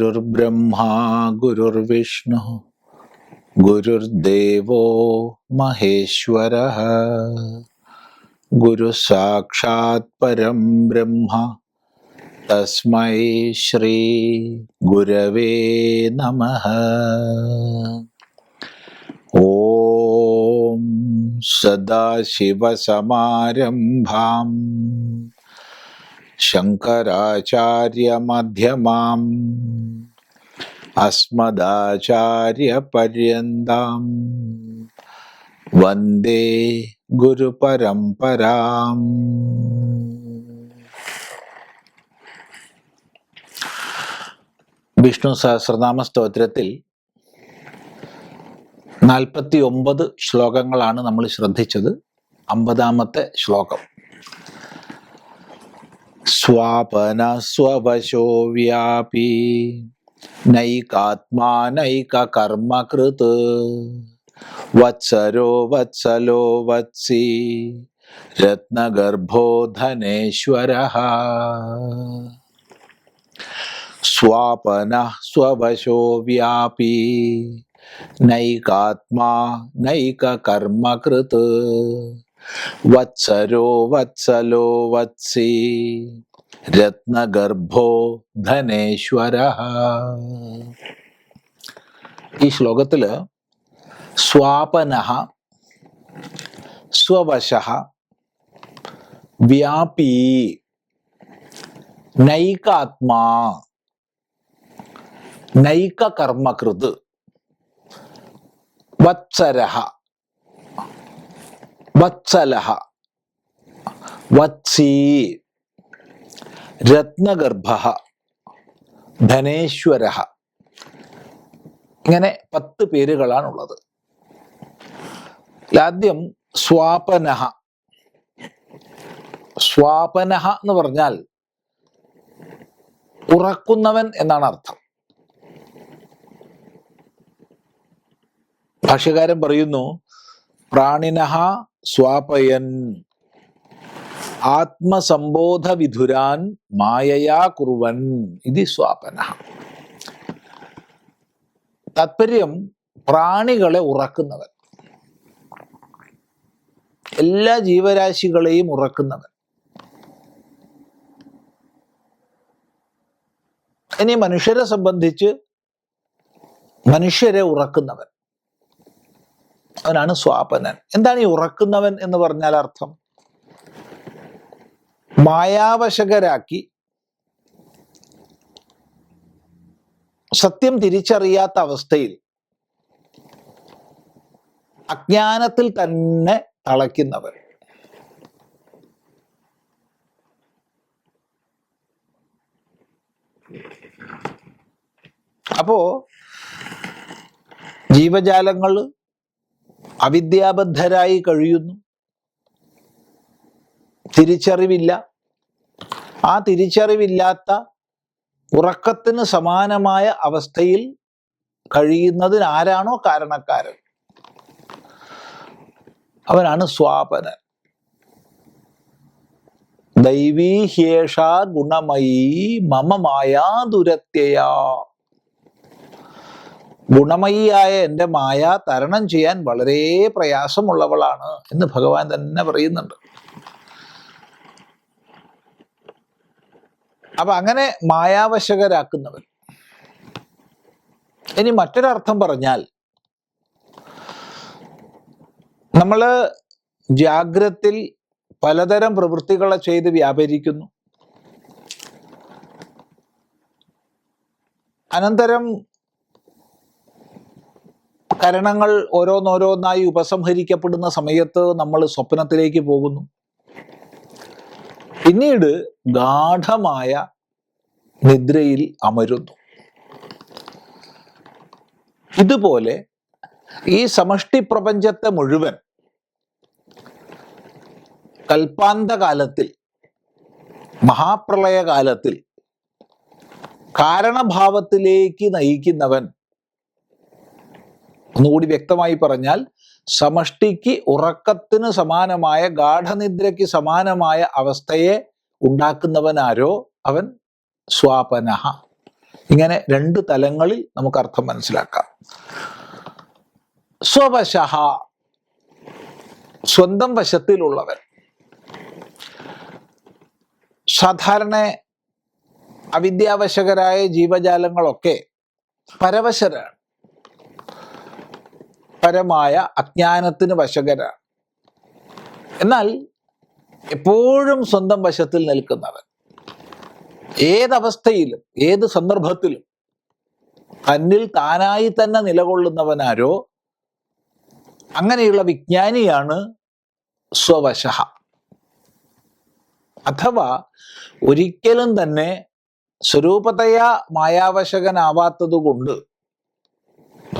ഗുരുർബ്രഹ്മാ ഗുരുർവിഷ്ണു ഗുരുദേവോ മഹേശ്വര ഗുരു സാക്ഷാത് പരം ബ്രഹ്മ തസ്മൈ ശ്രീ ഗുരവേ നമ. ഓം സദാശിവസമാരംഭാം ശങ്കരാചാര്യമധ്യമാം. അസ്മദാചാര്യപര്യന്താം. വന്ദേ ഗുരുപരംപരാം വിഷ്ണു സഹസ്രനാമ സ്തോത്രത്തിൽ നാൽപ്പത്തി ഒമ്പത് ശ്ലോകങ്ങളാണ് നമ്മൾ ശ്രദ്ധിച്ചത്. അമ്പതാമത്തെ ശ്ലോകം. സ്വാപന സ്വവശോ വ്യാപി നൈകാത്മാ നൈക കർമ്മകൃത് വത്സരോ വത്സലോ വത്സി രത്നഗർഭോ ധനേശ്വര സ്വാപന സ്വവശോ വത്സരോ വത്സലോ വത്സി. രത്നഗർഭോ ധനേശ്വര. ഈ ശ്ലോകത്തിൽ സ്വാപന സ്വവശ വ്യാപി നൈകാത്മാ നൈക കർമ്മകൃത് വത്സരഹ വത്സലഹ. വത്സീ. രത്നഗർഭ ധനേശ്വര ഇങ്ങനെ പത്ത് പേരുകളാണുള്ളത്. ആദ്യം സ്വാപനഹ. സ്വാപനഹ എന്ന് പറഞ്ഞാൽ ഉറക്കുന്നവൻ എന്നാണ് അർത്ഥം. ഭാഷ്യകാരൻ പറയുന്നു പ്രാണിനഹ സ്വാപയൻ. ആത്മസംബോധ വിധുരാൻ മായയാ കുറുവൻ ഇത് സ്വാപന. താത്പര്യം പ്രാണികളെ ഉറക്കുന്നവൻ. എല്ലാ ജീവരാശികളെയും ഉറക്കുന്നവൻ. ഇനി മനുഷ്യരെ സംബന്ധിച്ച് മനുഷ്യരെ ഉറക്കുന്നവൻ. അവനാണ് സ്വാപനൻ. എന്താണ് ഈ ഉറക്കുന്നവൻ എന്ന് പറഞ്ഞാൽ അർത്ഥം? മായാവശകരാക്കി സത്യം തിരിച്ചറിയാത്ത അവസ്ഥയിൽ അജ്ഞാനത്തിൽ തന്നെ തളയ്ക്കുന്നവൻ. അപ്പോ ജീവജാലങ്ങൾ അവിദ്യാബദ്ധരായി കഴിയുന്നു. തിരിച്ചറിവില്ല. ആ തിരിച്ചറിവില്ലാത്ത ഉറക്കത്തിന് സമാനമായ അവസ്ഥയിൽ കഴിയുന്നതിന് ആരാണോ കാരണക്കാരൻ? അവനാണ് സ്വാപനൻ. ദൈവീഹ്യേഷ ഗുണമയീ മമ മായാ ദുരത്യയാ. ഗുണമയിയായ എന്റെ മായ തരണം ചെയ്യാൻ വളരെ പ്രയാസമുള്ളവളാണ് എന്ന് ഭഗവാൻ തന്നെ പറയുന്നുണ്ട്. അപ്പൊ അങ്ങനെ മായാവശകരാക്കുന്നവൻ. ഇനി മറ്റൊരർത്ഥം പറഞ്ഞാൽ നമ്മൾ ജാഗ്രത്തിൽ പലതരം പ്രവൃത്തികളെ ചെയ്ത് വ്യാപരിക്കുന്നു. അനന്തരം കരണങ്ങൾ ഓരോന്നോരോന്നായി ഉപസംഹരിക്കപ്പെടുന്ന സമയത്ത് നമ്മൾ സ്വപ്നത്തിലേക്ക് പോകുന്നു. പിന്നീട് ഗാഠമായ നിദ്രയിൽ അമരുന്നു. ഇതുപോലെ ഈ സമഷ്ടി പ്രപഞ്ചത്തെ മുഴുവൻ കൽപ്പാന്തകാലത്തിൽ മഹാപ്രളയകാലത്തിൽ കാരണഭാവത്തിലേക്ക് നയിക്കുന്നവൻ ഒന്നുകൂടി വ്യക്തമായി പറഞ്ഞാൽ സമഷ്ടിക്ക് ഉറക്കത്തിന് സമാനമായ ഗാഠനിദ്രയ്ക്ക് സമാനമായ അവസ്ഥയെ ഉണ്ടാക്കുന്നവനാരോ അവൻ സ്വാപനഹ. ഇങ്ങനെ രണ്ട് തലങ്ങളിൽ നമുക്ക് അർത്ഥം മനസ്സിലാക്കാം. സ്വവശഹ സ്വന്തം വശത്തിലുള്ളവൻ. സാധാരണ അവിദ്യാവശകരായ ജീവജാലങ്ങളൊക്കെ പരവശരാണ്. പരമായ അജ്ഞാനത്തിന് വശകരാണ്. എന്നാൽ എപ്പോഴും സ്വന്തം വശത്തിൽ നിൽക്കുന്നവൻ ഏതവസ്ഥയിലും ഏത് സന്ദർഭത്തിലും തന്നിൽ താനായി തന്നെ നിലകൊള്ളുന്നവനാരോ അങ്ങനെയുള്ള വിജ്ഞാനിയാണ് സ്വവശ. അഥവാ ഒരിക്കലും തന്നെ സ്വരൂപതയാ മായാവശകനാവാത്തത് കൊണ്ട്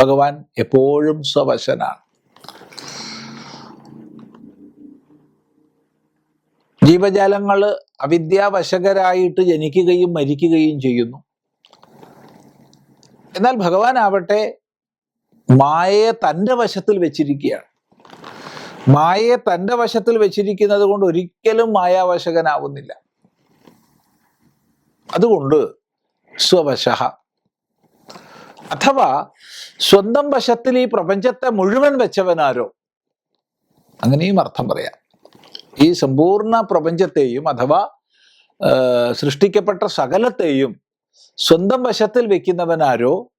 ഭഗവാൻ എപ്പോഴും സ്വവശനാണ് ജീവജാലങ്ങൾ അവിദ്യാവശകരായിട്ട് ജനിക്കുകയും മരിക്കുകയും ചെയ്യുന്നു. എന്നാൽ ഭഗവാൻ ആവട്ടെ മായയെ തന്റെ വശത്തിൽ വെച്ചിരിക്കുകയാണ്. മായയെ തന്റെ വശത്തിൽ വെച്ചിരിക്കുന്നത് കൊണ്ട് ഒരിക്കലും മായാവശകനാവുന്നില്ല. അതുകൊണ്ട് സ്വവശ അഥവാ സ്വന്തം വശത്തിൽ ഈ പ്രപഞ്ചത്തെ മുഴുവൻ വെച്ചവനാരോ? അങ്ങനെയും അർത്ഥം പറയാം. ഈ സമ്പൂർണ പ്രപഞ്ചത്തെയും അഥവാ സൃഷ്ടിക്കപ്പെട്ട സകലത്തെയും സ്വന്തം വശത്തിൽ വെക്കുന്നവനാരോ?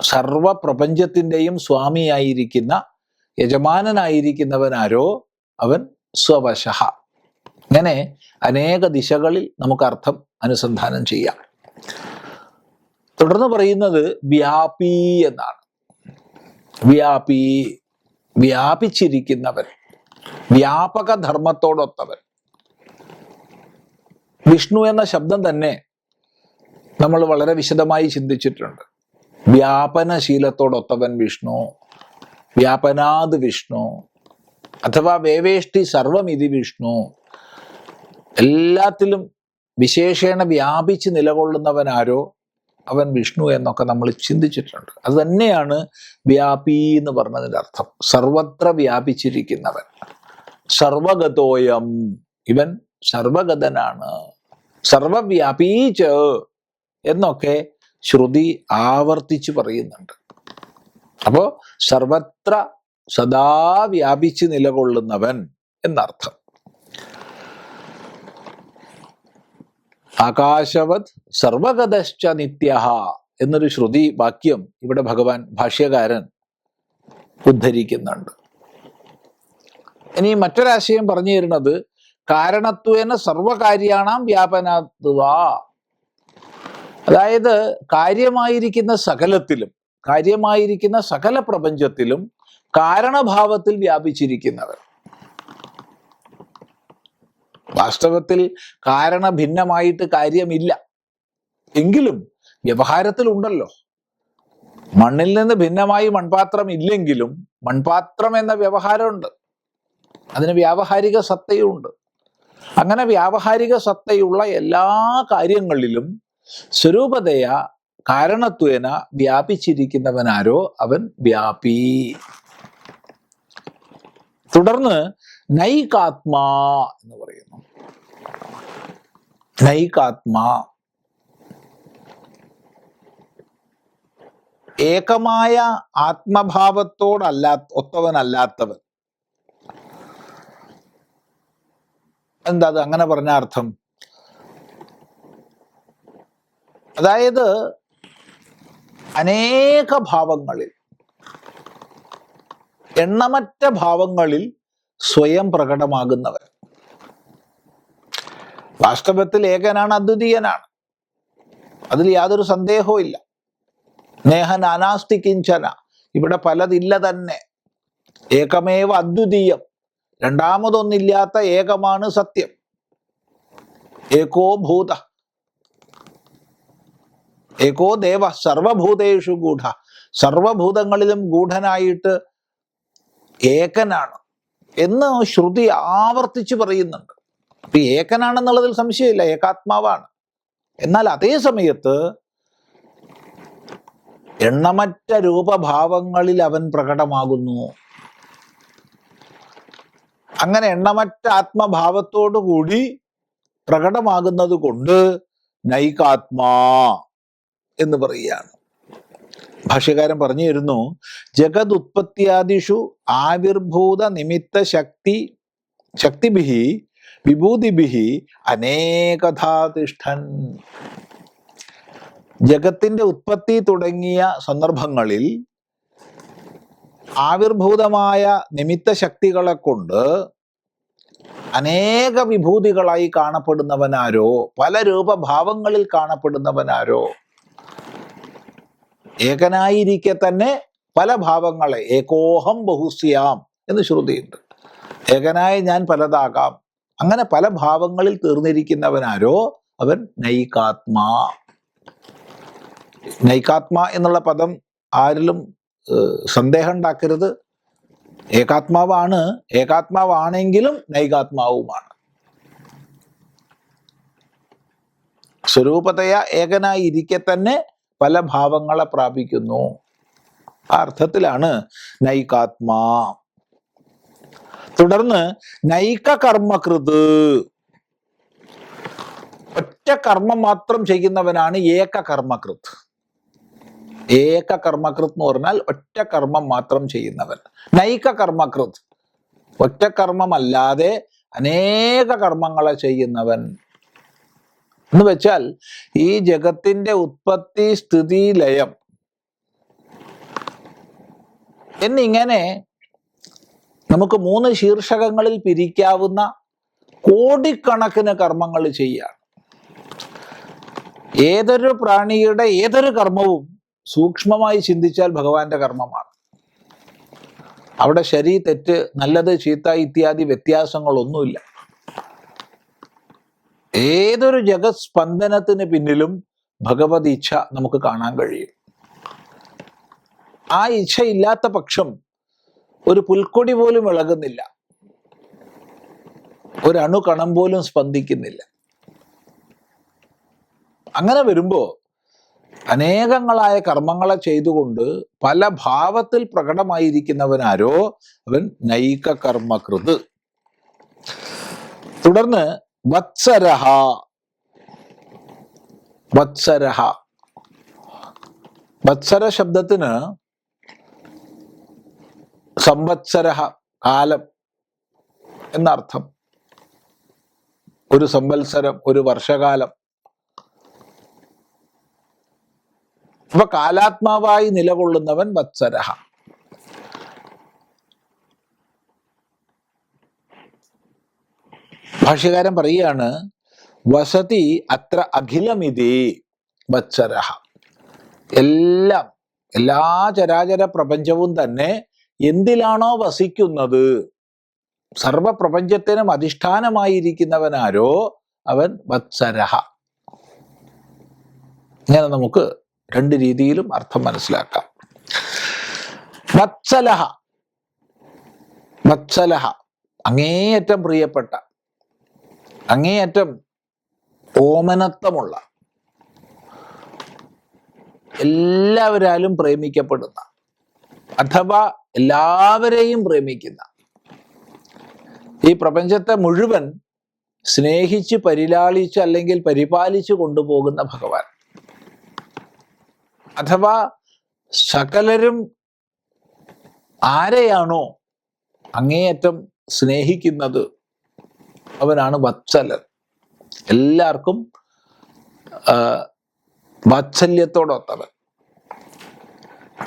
സർവ പ്രപഞ്ചത്തിന്റെയും സ്വാമിയായിരിക്കുന്ന യജമാനനായിരിക്കുന്നവനാരോ? അവൻ സ്വവശ. അങ്ങനെ അനേക ദിശകളിൽ നമുക്ക് അർത്ഥം അനുസന്ധാനം ചെയ്യാം. തുടർന്ന് പറയുന്നത് വ്യാപി എന്നാണ്. വ്യാപി വ്യാപിച്ചിരിക്കുന്നവൻ വ്യാപക ധർമ്മത്തോടൊത്തവൻ വിഷ്ണു എന്ന ശബ്ദം തന്നെ നമ്മൾ വളരെ വിശദമായി ചിന്തിച്ചിട്ടുണ്ട്. വ്യാപനശീലത്തോടൊത്തവൻ വിഷ്ണു വ്യാപനാത് വിഷ്ണു അഥവാ വേവേഷ്ടി സർവമിതി വിഷ്ണു. എല്ലാത്തിലും വിശേഷേണ വ്യാപിച്ച് നിലകൊള്ളുന്നവനാരോ അവൻ വിഷ്ണു എന്നൊക്കെ നമ്മൾ ചിന്തിച്ചിട്ടുണ്ട്. അത് തന്നെയാണ് വ്യാപി എന്ന് പറഞ്ഞതിന്റെ അർത്ഥം. സർവത്ര വ്യാപിച്ചിരിക്കുന്നവൻ. സർവഗതോയം. ഇവൻ സർവഗതനാണ്. സർവവ്യാപീച്ച് എന്നൊക്കെ ശ്രുതി ആവർത്തിച്ച് പറയുന്നുണ്ട്. അപ്പോ സർവത്ര സദാ വ്യാപിച്ച് നിലകൊള്ളുന്നവൻ എന്നർത്ഥം. ആകാശവത് സർവഗതശ്ച നിത്യ എന്നൊരു ശ്രുതി വാക്യം ഇവിടെ ഭഗവാൻ ഭാഷ്യകാരൻ ഉദ്ധരിക്കുന്നുണ്ട്. ഇനി മറ്റൊരാശയം പറഞ്ഞു തരുന്നത് കാരണത്വേന സർവകാര്യാണാം വ്യാപനാത്വാ. അതായത് കാര്യമായിരിക്കുന്ന സകലത്തിലും കാര്യമായിരിക്കുന്ന സകല പ്രപഞ്ചത്തിലും കാരണഭാവത്തിൽ വ്യാപിച്ചിരിക്കുന്നവർ വാസ്തവത്തിൽ കാരണ ഭിന്നമായിട്ട് കാര്യമില്ല. എങ്കിലും വ്യവഹാരത്തിൽ ഉണ്ടല്ലോ മണ്ണിൽ നിന്ന് ഭിന്നമായി മൺപാത്രം ഇല്ലെങ്കിലും മൺപാത്രം എന്ന വ്യവഹാരമുണ്ട്. അതിന് വ്യാവഹാരിക സത്തയുണ്ട്. അങ്ങനെ വ്യാവഹാരിക സത്തയുള്ള എല്ലാ കാര്യങ്ങളിലും സ്വരൂപതയ കാരണത്വേന വ്യാപിച്ചിരിക്കുന്നവനാരോ അവൻ വ്യാപി. തുടർന്ന് നൈകാത്മാ എന്ന് പറയുന്നു. നൈകാത്മാ ഏകമായ ആത്മഭാവത്തോടല്ലാ ഒത്തവനല്ലാത്തവൻ. എന്താ അത്? അങ്ങനെ പറഞ്ഞ അർത്ഥം. അതായത് അനേക ഭാവങ്ങളിൽ എണ്ണമറ്റ ഭാവങ്ങളിൽ സ്വയം പ്രകടമാകുന്നവൻ. വാസ്തവത്തിൽ ഏകനാണ് അദ്വിതീയനാണ്. അതിൽ യാതൊരു സന്ദേഹവും ഇല്ല. നേഹൻ അനാസ്തി കിഞ്ചന. ഇവിടെ പലതില്ല തന്നെ. ഏകമേവ അദ്വിതീയം. രണ്ടാമതൊന്നില്ലാത്ത ഏകമാണ് സത്യം. ഏകോ ഭൂത. ഏകോ ദേവ സർവഭൂതേഷു ഗൂഢ. സർവഭൂതങ്ങളിലും ഗൂഢനായിട്ട് ഏകനാണ്. എന്ന് ശ്രുതി ആവർത്തിച്ച് പറയുന്നുണ്ട്. അപ്പൊ ഏകനാണെന്നുള്ളതിൽ സംശയമില്ല ഏകാത്മാവാണ്. എന്നാൽ അതേ സമയത്ത് എണ്ണമറ്റ രൂപഭാവങ്ങളിൽ അവൻ പ്രകടമാകുന്നു. അങ്ങനെ എണ്ണമറ്റ ആത്മഭാവത്തോടു കൂടി പ്രകടമാകുന്നത് കൊണ്ട് നൈകാത്മാ എന്ന് പറയുകയാണ്. ഭാഷ്യകാരൻ പറഞ്ഞു തരുന്നു ജഗത് ഉത്പത്തിയാദിഷു ആവിർഭൂത നിമിത്ത ശക്തി ശക്തിഭിഹി വിഭൂതിഭിഹി അനേകഥാ തിഷ്ഠൻ ജഗത്തിന്റെ ഉത്പത്തി തുടങ്ങിയ സന്ദർഭങ്ങളിൽ ആവിർഭൂതമായ നിമിത്ത ശക്തികളെ കൊണ്ട് അനേക വിഭൂതികളായി കാണപ്പെടുന്നവനാരോ പല രൂപഭാവങ്ങളിൽ കാണപ്പെടുന്നവനാരോ ഏകനായിരിക്കെ തന്നെ പല ഭാവങ്ങളെ ഏകോഹം ബഹുസ്യാം എന്ന് ശ്രുതിയുണ്ട്. ഏകനായി ഞാൻ പലതാകാം. അങ്ങനെ പല ഭാവങ്ങളിൽ തീർന്നിരിക്കുന്നവനാരോ അവൻ നൈകാത്മാ. നൈകാത്മാ എന്നുള്ള പദം ആരിലും സന്ദേഹം ഉണ്ടാക്കരുത്. ഏകാത്മാവാണ്. ഏകാത്മാവാണെങ്കിലും നൈകാത്മാവുമാണ്. സ്വരൂപതയ ഏകനായി ഇരിക്കെ തന്നെ പല ഭാവങ്ങളെ പ്രാപിക്കുന്നു. ആ അർത്ഥത്തിലാണ് നൈകാത്മാ. തുടർന്ന് നൈക കർമ്മകൃത് ഒറ്റ കർമ്മം മാത്രം ചെയ്യുന്നവനാണ് ഏക കർമ്മകൃത് ഏക കർമ്മകൃത് എന്ന് പറഞ്ഞാൽ ഒറ്റ കർമ്മം മാത്രം ചെയ്യുന്നവൻ. നൈക കർമ്മകൃത് ഒറ്റ കർമ്മമല്ലാതെ അനേക കർമ്മങ്ങളെ ചെയ്യുന്നവൻ. എന്ന് വെച്ചാൽ ഈ ജഗത്തിന്റെ ഉത്പത്തി സ്ഥിതി ലയം എന്നിങ്ങനെ നമുക്ക് മൂന്ന് ശീർഷകങ്ങളിൽ പിരിക്കാവുന്ന കോടിക്കണക്കിന് കർമ്മങ്ങൾ ചെയ്യാം. ഏതൊരു പ്രാണിയുടെ ഏതൊരു കർമ്മവും സൂക്ഷ്മമായി ചിന്തിച്ചാൽ ഭഗവാന്റെ കർമ്മമാണ്. അവിടെ ശരി തെറ്റ് നല്ലത് ചീത്ത ഇത്യാദി വ്യത്യാസങ്ങളൊന്നുമില്ല. ഏതൊരു ജഗത് പിന്നിലും ഭഗവത് ഇച്ഛ നമുക്ക് കാണാൻ കഴിയും. ആ ഇച്ഛ ഇല്ലാത്ത പക്ഷം ഒരു പുൽക്കൊടി പോലും ഇളകുന്നില്ല ഒരു അണുകണം പോലും സ്പന്ദിക്കുന്നില്ല. അങ്ങനെ വരുമ്പോ അനേകങ്ങളായ കർമ്മങ്ങളെ ചെയ്തുകൊണ്ട് പല ഭാവത്തിൽ പ്രകടമായിരിക്കുന്നവനാരോ അവൻ നൈക കർമ്മകൃത് തുടർന്ന് വത്സരഹ. വത്സരഹ. വത്സര ശബ്ദത്തിന് സംവത്സരഹ കാലം എന്നർത്ഥം. ഒരു സംവത്സരം ഒരു വർഷകാലം. അപ്പൊ കാലാത്മാവായി നിലകൊള്ളുന്നവൻ വത്സരഹ. ഭാഷ്യകാരൻ പറയുകയാണ് വസതി അത്ര അഖിലമിതി വത്സരഹ. എല്ലാം എല്ലാ ചരാചര പ്രപഞ്ചവും തന്നെ എന്തിലാണോ വസിക്കുന്നത്? സർവപ്രപഞ്ചത്തിനും അധിഷ്ഠാനമായിരിക്കുന്നവനാരോ അവൻ വത്സരഹ. ഇങ്ങനെ നമുക്ക് രണ്ട് രീതിയിലും അർത്ഥം മനസ്സിലാക്കാം. വത്സലഹ. വത്സലഹ. അങ്ങേയറ്റം പ്രിയപ്പെട്ട അങ്ങേയറ്റം ഓമനത്വമുള്ള എല്ലാവരാലും പ്രേമിക്കപ്പെടുന്ന അഥവാ എല്ലാവരെയും പ്രേമിക്കുന്ന ഈ പ്രപഞ്ചത്തെ മുഴുവൻ സ്നേഹിച്ച് പരിലാളിച്ച് അല്ലെങ്കിൽ പരിപാലിച്ചു കൊണ്ടുപോകുന്ന ഭഗവാൻ. അഥവാ സകലരും ആരെയാണോ അങ്ങേയറ്റം സ്നേഹിക്കുന്നത് അവനാണ് വത്സലൻ. എല്ലാവർക്കും വാത്സല്യത്തോടൊത്തവൻ.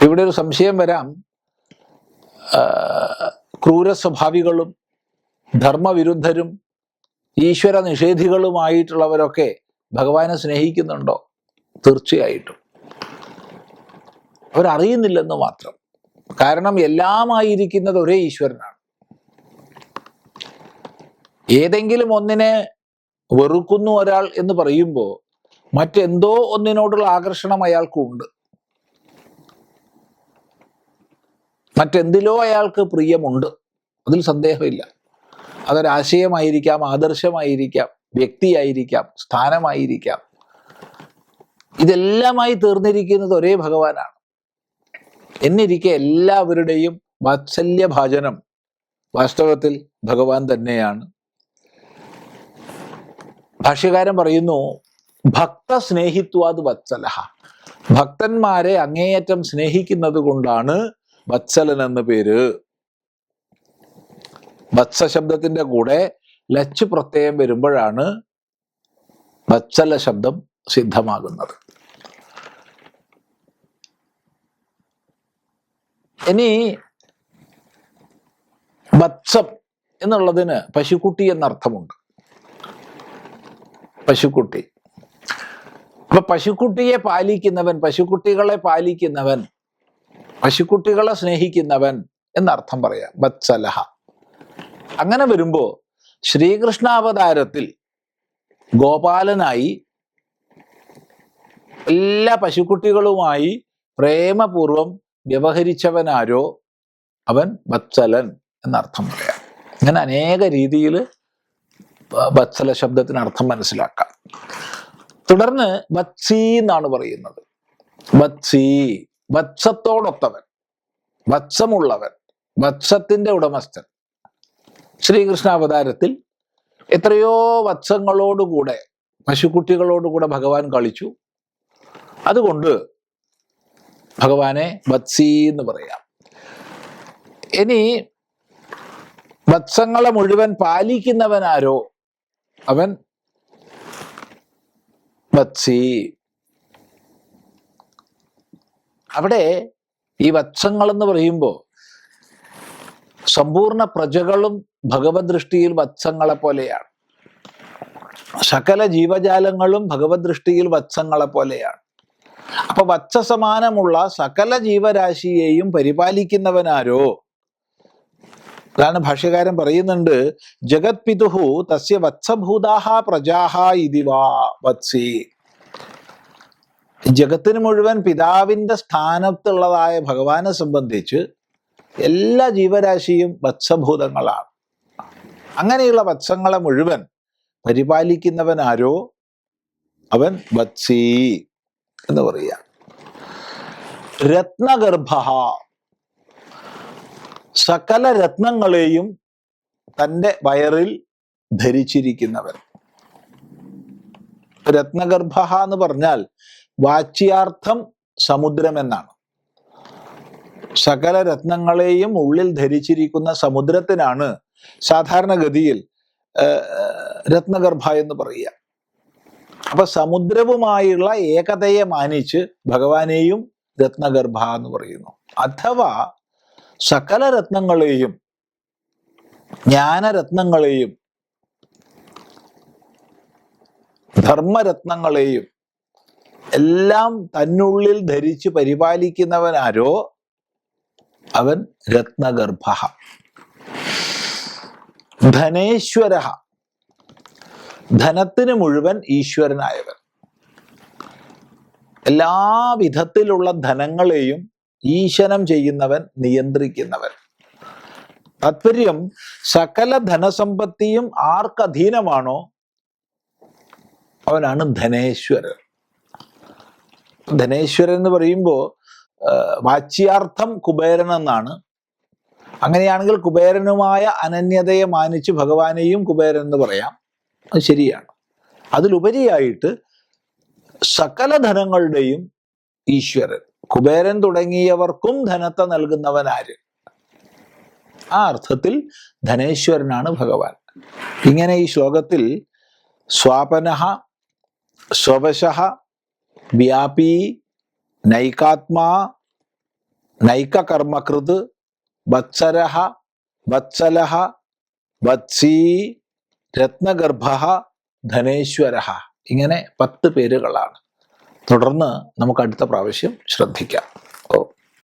ഇവിടെ ഒരു സംശയം വരാം. ക്രൂര സ്വഭാവികളും ധർമ്മവിരുദ്ധരും ഈശ്വര നിഷേധികളുമായിട്ടുള്ളവരൊക്കെ ഭഗവാനെ സ്നേഹിക്കുന്നുണ്ടോ? തീർച്ചയായിട്ടും. അവരറിയുന്നില്ലെന്ന് മാത്രം. കാരണം എല്ലാമായിരിക്കുന്നത് ഒരേ ഈശ്വരനാണ്. ഏതെങ്കിലും ഒന്നിനെ വെറുക്കുന്നു ഒരാൾ എന്ന് പറയുമ്പോൾ മറ്റെന്തോ ഒന്നിനോടുള്ള ആകർഷണം അയാൾക്കുണ്ട്. മറ്റെന്തിലോ അയാൾക്ക് പ്രിയമുണ്ട്. അതിൽ സന്ദേഹമില്ല. അതൊരാശയമായിരിക്കാം ആദർശമായിരിക്കാം വ്യക്തിയായിരിക്കാം സ്ഥാനമായിരിക്കാം. ഇതെല്ലാമായി തീർന്നിരിക്കുന്നത് ഒരേ ഭഗവാനാണ്. എന്നിരിക്കെ എല്ലാവരുടെയും വാത്സല്യഭാചനം വാസ്തവത്തിൽ ഭഗവാൻ തന്നെയാണ്. ഭാഷ്യകാരൻ പറയുന്നു ഭക്ത സ്നേഹിത്വാത് വത്സലഹ. ഭക്തന്മാരെ അങ്ങേയറ്റം സ്നേഹിക്കുന്നത് കൊണ്ടാണ് വത്സലൻ എന്ന പേര് വത്സ ശബ്ദത്തിന്റെ കൂടെ ലച്ച് പ്രത്യയം വരുമ്പോഴാണ് വത്സല ശബ്ദം സിദ്ധമാകുന്നത്. ഇനി വത്സം എന്നുള്ളതിന് പശുക്കുട്ടി എന്നർത്ഥമുണ്ട്. പശുക്കുട്ടി. അപ്പൊ പശുക്കുട്ടിയെ പാലിക്കുന്നവൻ പശുക്കുട്ടികളെ പാലിക്കുന്നവൻ പശുക്കുട്ടികളെ സ്നേഹിക്കുന്നവൻ എന്നർത്ഥം പറയാം. ബത്സലഹ. അങ്ങനെ വരുമ്പോൾ ശ്രീകൃഷ്ണാവതാരത്തിൽ ഗോപാലനായി എല്ലാ പശുക്കുട്ടികളുമായി പ്രേമപൂർവം വ്യവഹരിച്ചവനാരോ അവൻ വത്സലൻ എന്നർത്ഥം പറയാം. അങ്ങനെ അനേക രീതിയിൽ ബത്സല ശബ്ദത്തിന് അർത്ഥം മനസ്സിലാക്കാം. തുടർന്ന് വത്സി എന്നാണ് പറയുന്നത്. വത്സി വത്സത്തോടൊത്തവൻ വത്സമുള്ളവൻ വത്സത്തിന്റെ ഉടമസ്ഥൻ. ശ്രീകൃഷ്ണ അവതാരത്തിൽ എത്രയോ വത്സങ്ങളോടുകൂടെ പശുക്കുട്ടികളോടുകൂടെ ഭഗവാൻ കളിച്ചു. അതുകൊണ്ട് ഭഗവാനെ വത്സി എന്ന് പറയാം. ഇനി വത്സങ്ങളെ മുഴുവൻ പാലിക്കുന്നവനാരോ? അവൻ വത്സി. അവിടെ ഈ വത്സങ്ങൾ എന്ന് പറയുമ്പോൾ സമ്പൂർണ പ്രജകളും ഭഗവത് ദൃഷ്ടിയിൽ വത്സങ്ങളെ പോലെയാണ്. സകല ജീവജാലങ്ങളും ഭഗവത് ദൃഷ്ടിയിൽ വത്സങ്ങളെ പോലെയാണ്. അപ്പൊ വത്സസമാനമുള്ള സകല ജീവരാശിയെയും പരിപാലിക്കുന്നവനാരോ? അതാണ് ഭാഷ്യകാരൻ പറയുന്നുണ്ട് ജഗത് പിതുഹു തസ്യ വത്സഭൂതാഹ പ്രജാഹ ഇതിവാ വത്സി. ജഗത്തിന് മുഴുവൻ പിതാവിന്റെ സ്ഥാനത്തുള്ളതായ ഭഗവാനെ സംബന്ധിച്ച് എല്ലാ ജീവരാശിയും വത്സഭൂതങ്ങളാണ്. അങ്ങനെയുള്ള വത്സങ്ങളെ മുഴുവൻ പരിപാലിക്കുന്നവൻ ആരോ? അവൻ വത്സി എന്ന് പറയുക. രത്നഗർഭ. സകല രത്നങ്ങളെയും തന്റെ വയറിൽ ധരിച്ചിരിക്കുന്നവൻ. രത്നഗർഭ എന്ന് പറഞ്ഞാൽ വാച്യാർത്ഥം സമുദ്രം എന്നാണ് സകല രത്നങ്ങളെയും ഉള്ളിൽ ധരിച്ചിരിക്കുന്ന സമുദ്രത്തിനാണ് സാധാരണഗതിയിൽ രത്നഗർഭ എന്ന് പറയുക. അപ്പൊ സമുദ്രവുമായുള്ള ഏകതയെ മാനിച്ച് ഭഗവാനെയും രത്നഗർഭ എന്ന് പറയുന്നു. അഥവാ സകല രത്നങ്ങളെയും ജ്ഞാനരത്നങ്ങളെയും ധർമ്മരത്നങ്ങളെയും എല്ലാം തന്നുള്ളിൽ ധരിച്ച് പരിപാലിക്കുന്നവനാരോ അവൻ രത്നഗർഭ. ധനേശ്വര ധനത്തിന് മുഴുവൻ ഈശ്വരനായവൻ. എല്ലാ വിധത്തിലുള്ള ധനങ്ങളെയും ഈശനം ചെയ്യുന്നവൻ നിയന്ത്രിക്കുന്നവൻ. താത്പര്യം സകല ധനസമ്പത്തിയും ആർക്കധീനമാണോ അവനാണ് ധനേശ്വരൻ. ധനേശ്വരൻ എന്ന് പറയുമ്പോൾ വാച്യാർത്ഥം കുബേരൻ എന്നാണ്. അങ്ങനെയാണെങ്കിൽ കുബേരനുമായ അനന്യതയെ മാനിച്ച് ഭഗവാനെയും കുബേരൻ എന്ന് പറയാം. അത് ശരിയാണ്. അതിലുപരിയായിട്ട് സകല ധനങ്ങളുടെയും ഈശ്വരൻ. കുബേരൻ തുടങ്ങിയവർക്കും ധനത്തെ നൽകുന്നവൻ ആര്? ആ അർത്ഥത്തിൽ ധനേശ്വരനാണ് ഭഗവാൻ. ഇങ്ങനെ ഈ ശ്ലോകത്തിൽ സ്വാപനഹ സ്വവശ വ്യാപി നൈകാത്മാ നൈകകർമ്മകൃത് വത്സരഹ വത്സലഹ വത്സീ രത്നഗർഭ ധനേശ്വര ഇങ്ങനെ പത്ത് പേരുകളാണ്. തുടർന്ന് നമുക്ക് അടുത്ത പ്രാവശ്യം ശ്രദ്ധിക്കാം.